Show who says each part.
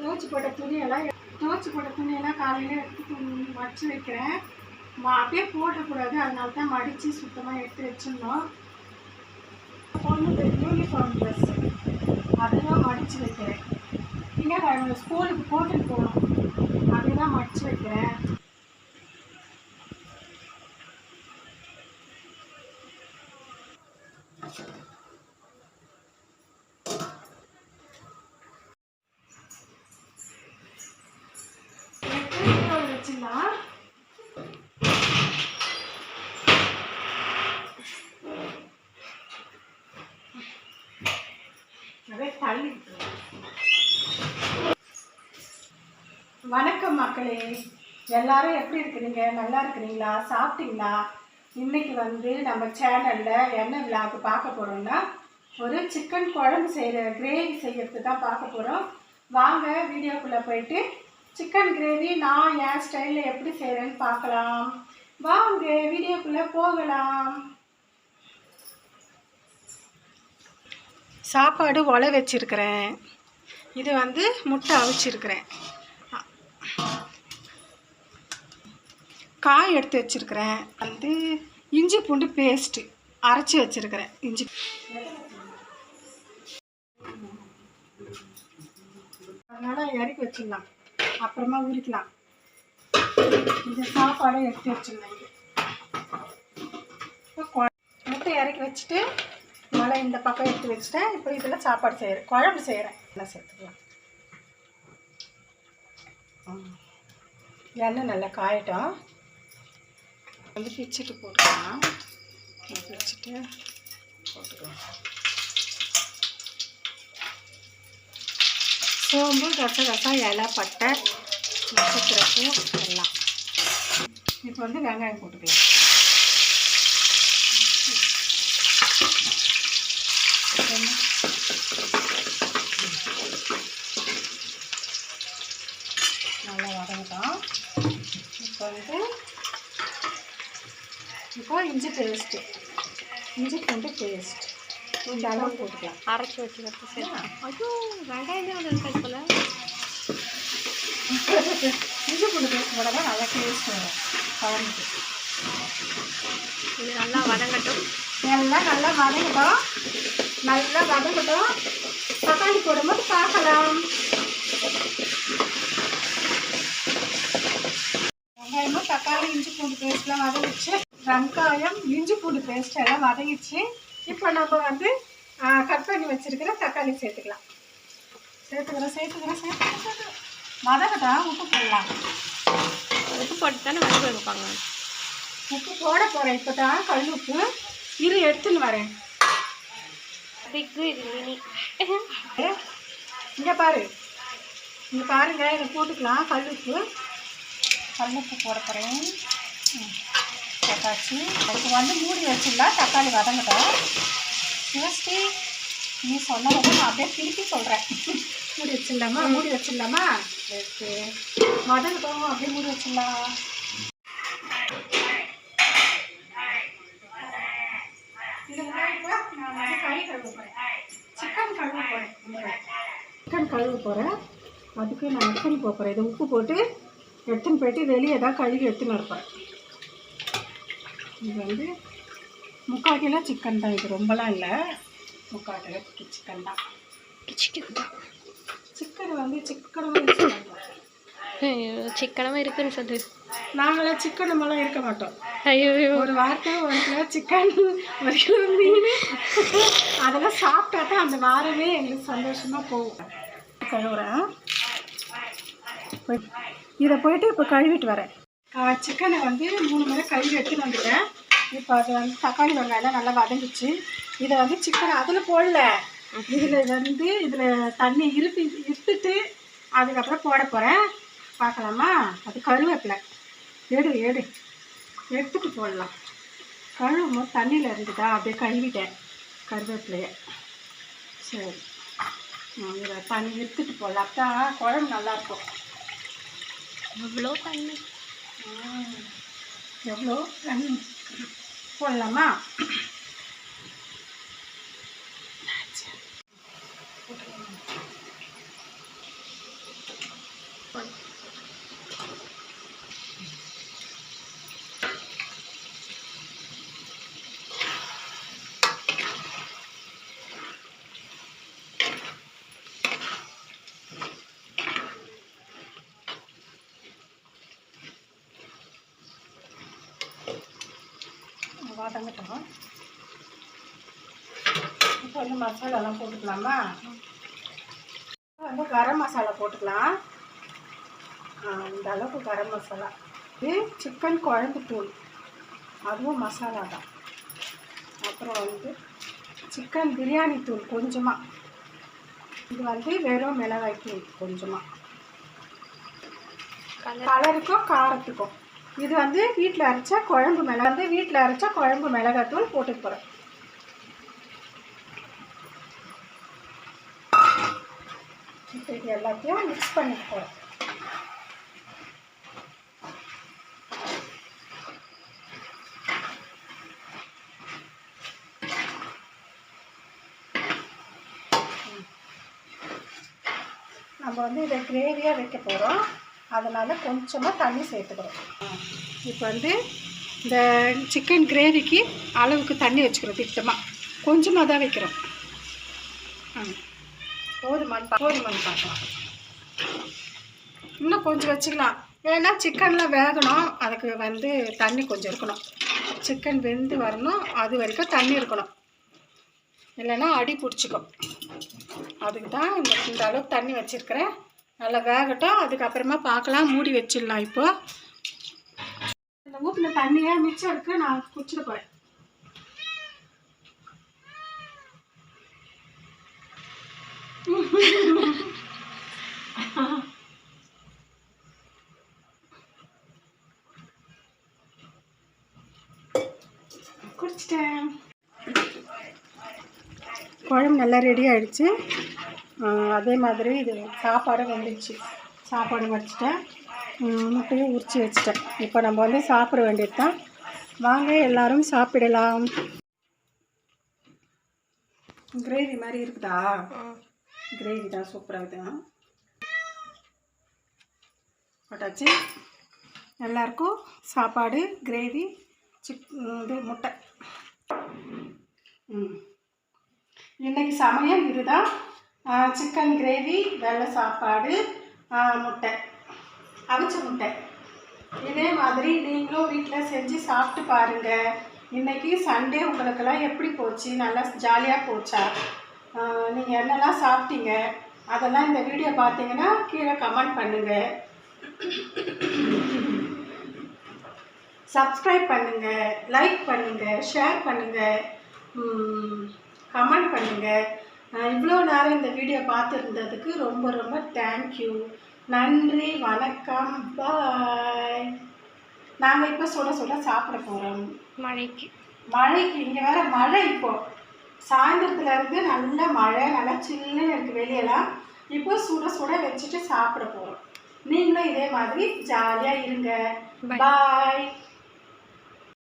Speaker 1: துவைச்சி போட்ட துணியெல்லாம் துவைச்சி போட்ட துணியெல்லாம் காலையில் எடுத்து துணி மடிச்சு வைக்கிறேன். ம- அப்படியே போடக்கூடாது. அதனால தான் மடித்து சுத்தமாக எடுத்து வச்சிடணும். பொண்ணுக்கு யூனிஃபார்ம் ட்ரெஸ் அதெல்லாம் மடித்து வைக்கிறேன். இல்லை ஸ்கூலுக்கு போட்டுட்டு போகணும். அதுதான் மடித்து வைக்கிறேன். மக்களே எல்லாரும் எப்படி இருக்கிறீங்க? நல்லா இருக்கிறீங்களா? சாப்பிட்டீங்களா? இன்னைக்கு வந்து நம்ம சேனலில் என்ன விழாக்கு பார்க்க போகிறோம்னா ஒரு சிக்கன் குழம்பு செய்கிற கிரேவி செய்யறது தான் பார்க்க போகிறோம் வாங்க வீடியோக்குள்ளே போயிட்டு சிக்கன் கிரேவி நான் என் ஸ்டைலில் எப்படி செய்கிறேன்னு பார்க்கலாம். வாங்க வீடியோக்குள்ளே போகலாம். சாப்பாடு ஒலை வச்சுருக்கிறேன். இது வந்து முட்டை அவிச்சிருக்கிறேன். காய் எடுத்து வச்சிருக்கிறேன். வந்து இஞ்சி பூண்டு பேஸ்ட்டு அரைச்சி வச்சிருக்கிறேன். இஞ்சி அதனால் இறக்கி வச்சிடலாம். அப்புறமா உரிக்கலாம். இந்த சாப்பாடை எடுத்து வச்சிடலாம் இப்போ கொ- முட்டை இறக்கி வச்சுட்டு மழை இந்த பக்கம் எடுத்து வச்சுட்டேன். இப்போ இதில் சாப்பாடு செய்கிறேன் குழம்பு செய்கிறேன் எல்லாம் சேர்த்துக்கலாம். எண்ணெய் நல்லா காயட்டும். வந்து பிச்சுட்டு போட்டுக்கலாம். பிச்சுட்டு போட்டுக்கலாம் சோம்பு கசகசா இலை பட்டை நட்சத்திரப்பூ எல்லாம். இப்போ வந்து வெங்காயம் போட்டுக்கலாம் நல்லா வதங்கட்டும் இப்போ வந்து இப்போ இஞ்சி பேஸ்ட்டு இஞ்சி பூண்டு பேஸ்ட் இந்த அளவு போட்டுக்கலாம்.
Speaker 2: அரைச்சி வச்சுக்கிறது சரி. ஐயோ வெங்காயமே வந்து இருக்காது போல.
Speaker 1: இஞ்சி பூண்டு பேஸ்ட் போட தான் நல்லா டேஸ்ட் வரும். குழம்புக்கு
Speaker 2: இது நல்லா வதங்கட்டும்.
Speaker 1: எல்லாம் நல்லா வதங்கட்டும். நல்லா வதங்கட்டும். தக்காளி போடும்போது பார்க்கலாம். வெங்காயமும் தக்காளி இஞ்சி பூண்டு பேஸ்ட்லாம் வதங்கிச்சு வெங்காயம் இஞ்சி பூண்டு பேஸ்ட் எல்லாம் வதங்கிச்சு இப்போ நம்ம வந்து கட் பண்ணி வச்சிருக்கிற தக்காளி சேர்த்துக்கலாம். சேர்த்துக்கிறோம் சேர்த்துக்கிறோம் சேர்த்துக்கிறோம். வதங்கட்டும் உப்பு போடலாம்.
Speaker 2: உப்பு போட்டு தானே வதக்க வைப்பாங்க?
Speaker 1: உப்பு போட போகிறேன் இப்போ தான் கல் உப்பு இரு எடுத்துன்னு வரேன்.
Speaker 2: பிக்கு இது மினி
Speaker 1: இங்கே பாரு. இங்கே பாருங்க இதை போட்டுக்கலாம். கல்லுப்பு கல்லுப்பு போட போகிறேன் போட்டாச்சு அதுக்கு வந்து மூடி வச்சிடலாம் தக்காளி வதங்கட்டும். சிவஸ்ரீ நீ சொன்னதை நான் அப்படியே திருப்பி சொல்கிறேன் மூடி வச்சிடலாமா? மூடி வச்சிடலாமா? ஓகே. வதங்கட்டும். அப்படியே மூடி வச்சிடலாம். சிக்கன் கழுவ போகிறேன் சிக்கன் கழுவ போகிறேன் அதுக்கு நான் எடுத்துன்னு போக போகிறேன் இதை உப்பு போட்டு எடுத்துன்னு போயிட்டு வெளியே தான் கழுவி எடுத்துன்னு இருப்பேன் இது வந்து முக்கால் கிலோ சிக்கன் தான். இது ரொம்பலாம் இல்லை. முக்கால் கிலோ சிக்கன் தான். சிக்கன் வந்து சிக்கனும் யூஸ் பண்ணுறோம்
Speaker 2: சிக்கனமாக இருக்குன்னு சொல்லு.
Speaker 1: நாங்களாம் சிக்கன் நம்மளாம் இருக்க மாட்டோம்.
Speaker 2: ஐயோ.
Speaker 1: ஒரு வாரத்தை ஒரு கிலோ சிக்கன் ஒரு கிலோ மீன். அதெல்லாம் சாப்பிட்டா தான் அந்த வாரமே எங்களுக்கு சந்தோஷமாக போகும். கழுவுறேன் இதை போயிட்டு இப்போ கழுவிட்டு வரேன். சிக்கனை வந்து மூணு முறை கழுவி எடுத்துகிட்டு வந்துட்டேன். இப்போ அது வந்து தக்காளி வெங்காயம் நல்லா வதங்கிச்சு. இதை வந்து சிக்கனை அதில் போடல. இதில் வந்து இதில் தண்ணி இருப்பி இருத்துட்டு அதுக்கப்புறம் போட போகிறேன் பார்க்கலாமா? அது கருவேப்பிலை. எடு எடு. எடுத்துட்டு போடலாம். கழுவும் போது தண்ணியில் இருந்துதா? அப்படியே கழுவிட்டேன் கருவேப்பிலையை. சரி. இதை தண்ணி எடுத்துட்டு போடலாம். அப்போ குழம்பு நல்லாயிருக்கும்
Speaker 2: இவ்வளோ தண்ணி.
Speaker 1: எவ்வளோ தண்ணி? போடலாமா? வதங்கட்டும் இப்போ வந்து மசாலாலாம் போட்டுக்கலாமா? வந்து கரம் மசாலா போட்டுக்கலாம். இந்த அளவுக்கு கரம் மசாலா. இது சிக்கன் குழம்பு தூள். அதுவும் மசாலா தான். அப்புறம் வந்து சிக்கன் பிரியாணி தூள் கொஞ்சமாக இது வந்து வெறும் மிளகாய் தூள் கொஞ்சமாக
Speaker 2: கலர்
Speaker 1: கலருக்கும் காரத்துக்கும். இது வந்து வீட்டில் அரைச்சா குழம்பு மிளகா வந்து வீட்டில் அரைச்சா குழம்பு மிளகாத்தூள் போட்டு போகிறோம் இப்போ இது எல்லாத்தையும் மிக்ஸ் பண்ணிட்டு போகிறோம் நம்ம வந்து இதை கிரேவியாக வைக்க போகிறோம் அதனால் கொஞ்சமாக தண்ணி சேர்த்துக்கிறோம் இப்போ வந்து இந்த சிக்கன் கிரேவிக்கு அளவுக்கு தண்ணி வச்சுக்கிறோம் திட்டமாக கொஞ்சமாக தான் வைக்கிறோம். போதுமான்னு போதுமான்னு பார்க்கலாம் இன்னும் கொஞ்சம் வச்சுக்கலாம். ஏன்னா சிக்கனில் வேகணும். அதுக்கு வந்து தண்ணி கொஞ்சம் இருக்கணும். சிக்கன் வெந்து வரணும். அது வரைக்கும் தண்ணி இருக்கணும். இல்லைன்னா அடி பிடிச்சிக்கும். அதுக்கு தான் இந்த அளவுக்கு தண்ணி வச்சுருக்கிறேன். நல்லா வேகட்டும். அதுக்கப்புறமா பார்க்கலாம். மூடி வச்சிடலாம் இப்போ. இந்த ஊற்றின தண்ணியே மிச்சம் இருக்கு. நான் குடிச்சிட போகிறேன் குடிச்சிட்டேன். குழம்பு நல்லா ரெடி ஆயிடுச்சு. அதே மாதிரி இது சாப்பாடு வந்துடுச்சு சாப்பாடு வச்சுட்டேன். முட்டையும் உரிச்சு வச்சுட்டேன். இப்போ நம்ம வந்து சாப்பிட வேண்டியது தான். வாங்க எல்லோரும் சாப்பிடலாம். கிரேவி மாதிரி இருக்குதா? கிரேவி தான் சூப்பராக இருக்குதா? போட்டாச்சு. எல்லாருக்கும் சாப்பாடு கிரேவி சிக் இது முட்டை. இன்றைக்கி இன்னைக்கு சமையல் இதுதான். சிக்கன் கிரேவி வெள்ளை சாப்பாடு முட்டை. அவிச்ச முட்டை. இதே மாதிரி நீங்களும் வீட்டில் செஞ்சு சாப்பிட்டு பாருங்கள் இன்றைக்கி சண்டே உங்களுக்கெல்லாம் எப்படி போச்சு? நல்லா ஜாலியாக போச்சா? நீங்கள் என்னெல்லாம் சாப்பிட்டீங்க? அதெல்லாம் இந்த வீடியோ பார்த்தீங்கன்னா கீழே கமெண்ட் பண்ணுங்கள் சப்ஸ்கிரைப் பண்ணுங்கள் லைக் பண்ணுங்கள் ஷேர் பண்ணுங்கள் கமெண்ட் பண்ணுங்கள் இவ்வளோ நேரம் இந்த வீடியோ பார்த்துருந்ததுக்கு ரொம்ப ரொம்ப தேங்க்யூ நன்றி வணக்கம் பாய் நாங்கள் இப்போ சுட சுட சாப்பிட போகிறோம்
Speaker 2: மழைக்கு.
Speaker 1: மழைக்கு இங்கே வேற மழை இப்போ. சாயந்தரத்துல இருந்து நல்ல மழை நல்லா சில்லுன்னு இருக்கு வெளியெல்லாம். இப்போ சுட சுட வச்சுட்டு சாப்பிட போகிறோம் நீங்களும் இதே மாதிரி ஜாலியாக இருங்க. பாய்